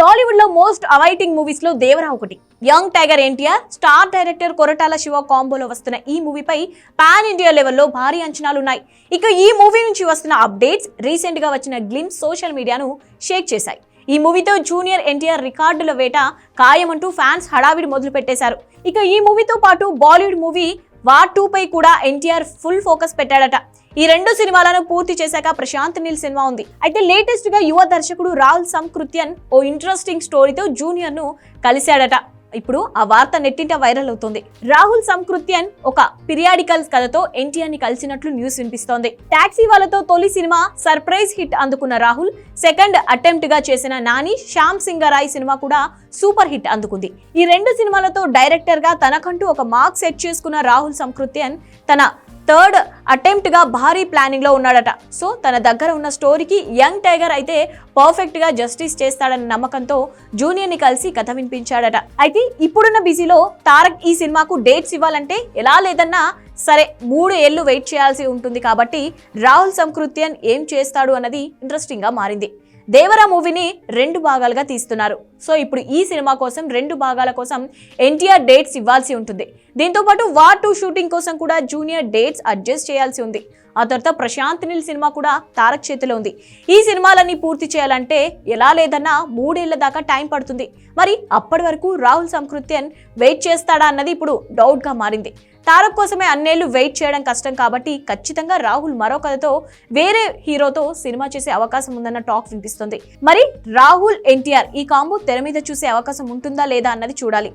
టాలీవుడ్లో most awaiting మూవీస్లో దేవరా ఒకటి. Young tiger NTR star director Koratala Siva కాంబోలో వస్తున్న ఈ మూవీపై పాన్ ఇండియా లెవెల్లో భారీ అంచనాలున్నాయి. ఇక ఈ మూవీ నుంచి వస్తున్న అప్డేట్స్ రీసెంట్గా వచ్చిన గ్లిమ్స్ సోషల్ మీడియాను షేక్ చేశాయి. ఈ మూవీతో జూనియర్ ఎన్టీఆర్ రికార్డుల వేట ఖాయమంటూ ఫ్యాన్స్ హడావిడి మొదలు పెట్టేశారు ఇక ఈ మూవీతో పాటు బాలీవుడ్ మూవీ వార్ టూ పై కూడా ఎన్టీఆర్ ఫుల్ ఫోకస్ పెట్టాడట. ఈ రెండు సినిమాలను పూర్తి చేశాక ప్రశాంత్ నీల్ సినిమా ఉంది. అయితే లేటెస్ట్గా యువ దర్శకుడు రాహుల్ సంకృత్యన్ ఓ ఇంట్రెస్టింగ్ స్టోరీతో జూనియర్ను కలిశాడట. ఇప్పుడు ఆ వార్త నెట్టింట వైరల్ అవుతుంది. రాహుల్ సంకృత్యన్ ఒక పిరియాడికల్ కథతో ఎన్టీఆర్ని కలిసినట్లు న్యూస్ వినిపిస్తోంది. టాక్సీ వాళ్ళతో తొలి సినిమా సర్ప్రైజ్ హిట్ అందుకున్న రాహుల్ సెకండ్ అటెంప్ట్గా చేసిన నాని శ్యామ్ సింగరాయ్ సినిమా కూడా సూపర్ హిట్ అందుకుంది. ఈ రెండు సినిమాలతో డైరెక్టర్గా తనకంటూ ఒక మార్క్ సెట్ చేసుకున్న రాహుల్ సంకృత్యన్ తన థర్డ్ అటెంప్ట్గా భారీ ప్లానింగ్లో ఉన్నాడట. సో తన దగ్గర ఉన్న స్టోరీకి యంగ్ టైగర్ అయితే పర్ఫెక్ట్గా జస్టిస్ చేస్తాడన్న నమ్మకంతో జూనియర్ని కలిసి కథ వినిపించాడట. అయితే ఇప్పుడున్న బిజీలో తారక్ ఈ సినిమాకు డేట్స్ ఇవ్వాలంటే ఎలా లేదన్నా సరే మూడు ఏళ్ళు వెయిట్ చేయాల్సి ఉంటుంది కాబట్టి రాహుల్ సంకృత్యన్ ఏం చేస్తాడు అన్నది ఇంట్రెస్టింగ్గా మారింది. దేవరా మూవీని రెండు భాగాలుగా తీస్తున్నారు. సో ఇప్పుడు ఈ సినిమా కోసం రెండు భాగాల కోసం ఎన్టీఆర్ డేట్స్ ఇవ్వాల్సి ఉంటుంది. దీంతో పాటు వార్ టూ షూటింగ్ కోసం కూడా జూనియర్ డేట్స్ అడ్జస్ట్ చేయాల్సి ఉంది. ఆ తర్వాత ప్రశాంత్ నీల్ సినిమా కూడా తారక్ చేతిలో ఉంది. ఈ సినిమాలన్నీ పూర్తి చేయాలంటే ఎలా లేదన్నా మూడేళ్ళ దాకా టైం పడుతుంది. మరి అప్పటి వరకు రాహుల్ సంకృత్యన్ వెయిట్ చేస్తాడా అన్నది ఇప్పుడు డౌట్గా మారింది. తారక్ కోసమే అన్నేళ్ళు వెయిట్ చేయడం కష్టం కాబట్టి ఖచ్చితంగా రాహుల్ మరో కథతో వేరే హీరోతో సినిమా చేసే అవకాశం ఉందన్న టాక్ వినిపిస్తుంది. మరి రాహుల్ ఎన్టీఆర్ ఈ కాంబో తెర మీద చూసే అవకాశం ఉంటుందా లేదా అన్నది చూడాలి.